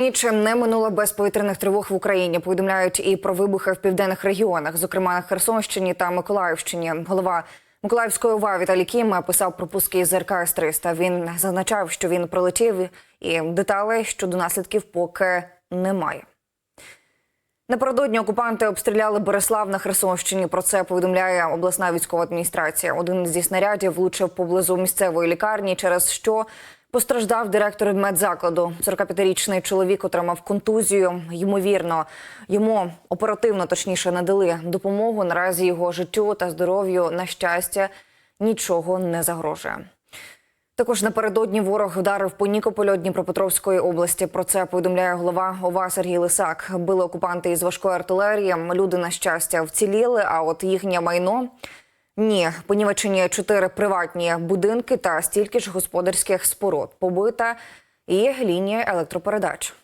Ніч не минула без повітряних тривог в Україні. Повідомляють і про вибухи в південних регіонах, зокрема на Херсонщині та Миколаївщині. Голова Миколаївської ОВА Віталій Кім писав про пуски з РК С-300. Він зазначав, що він прилетів, і деталей щодо наслідків поки немає. Напередодні окупанти обстріляли Борислав на Херсонщині. Про це повідомляє обласна військова адміністрація. Один зі снарядів влучив поблизу місцевої лікарні, через що постраждав директор медзакладу. 45-річний чоловік отримав контузію. Ймовірно, йому оперативно точніше надали допомогу. Наразі його життю та здоров'ю на щастя нічого не загрожує. Також напередодні ворог вдарив по Нікополю Дніпропетровської області. Про це повідомляє голова ОВА Сергій Лисак. Били окупанти із важкої артилерії. Люди на щастя вціліли. А от їхнє майно ні, понівечені чотири приватні будинки та стільки ж господарських споруд. Побита і лінія електропередач.